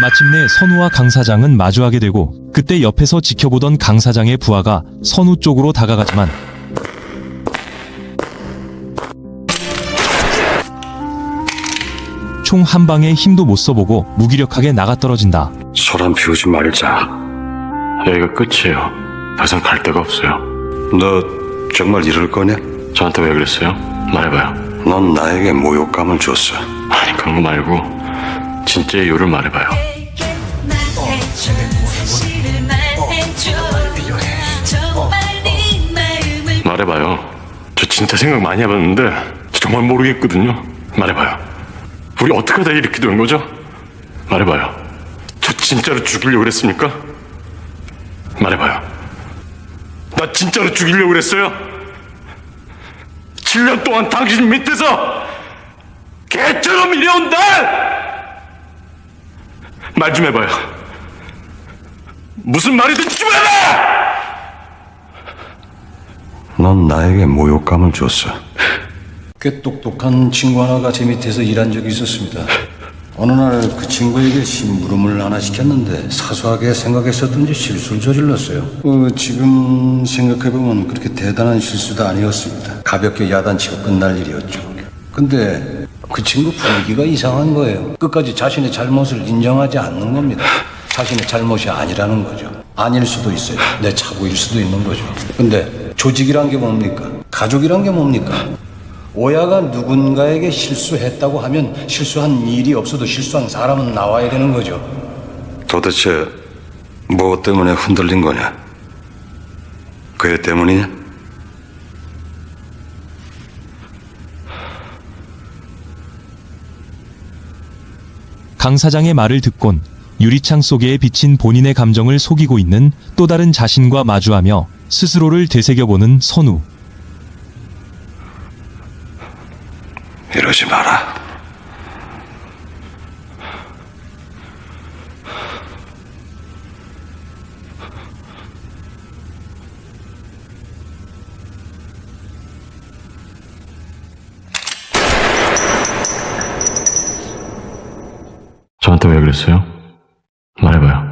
마침내 선우와 강 사장은 마주하게 되고 그때 옆에서 지켜보던 강 사장의 부하가 선우 쪽으로 다가가지만 총 한 방에 힘도 못 써보고 무기력하게 나가떨어진다. 소란 피우지 말자. 여기가 끝이에요. 더 이상 갈 데가 없어요. 너 정말 이럴 거냐? 저한테 왜 그랬어요? 말해봐요. 넌 나에게 모욕감을 줬어. 아니 그런 거 말고 진짜 이유를 말해봐요. 말해봐요. 저 진짜 생각 많이 해봤는데 저 정말 모르겠거든요. 말해봐요. 우리 어떻게 하다 이렇게 된 거죠? 말해봐요. 저 진짜로 죽이려고 그랬습니까? 말해봐요. 나 진짜로 죽이려고 그랬어요? 7년 동안 당신 밑에서 개처럼 일해온 날! 말 좀 해봐요. 무슨 말이든 좀 해봐! 넌 나에게 모욕감을 줬어. 꽤 똑똑한 친구 하나가 제 밑에서 일한 적이 있었습니다. 어느 날 그 친구에게 심부름을 하나 시켰는데 사소하게 생각했었던지 실수를 저질렀어요. 어, 지금 생각해보면 그렇게 대단한 실수도 아니었습니다. 가볍게 야단치고 끝날 일이었죠. 근데 그 친구 분위기가 이상한 거예요. 끝까지 자신의 잘못을 인정하지 않는 겁니다. 자신의 잘못이 아니라는 거죠. 아닐 수도 있어요. 내 착오일 수도 있는 거죠. 근데 조직이란 게 뭡니까? 가족이란 게 뭡니까? 오야가 누군가에게 실수했다고 하면 실수한 일이 없어도 실수한 사람은 나와야 되는 거죠. 도대체 뭐 때문에 흔들린 거냐? 그애 때문이냐? 강 사장의 말을 듣곤 유리창 속에 비친 본인의 감정을 속이고 있는 또 다른 자신과 마주하며 스스로를 되새겨보는 선우. 이러지 마라. 저한테 왜 그랬어요? 말해봐요.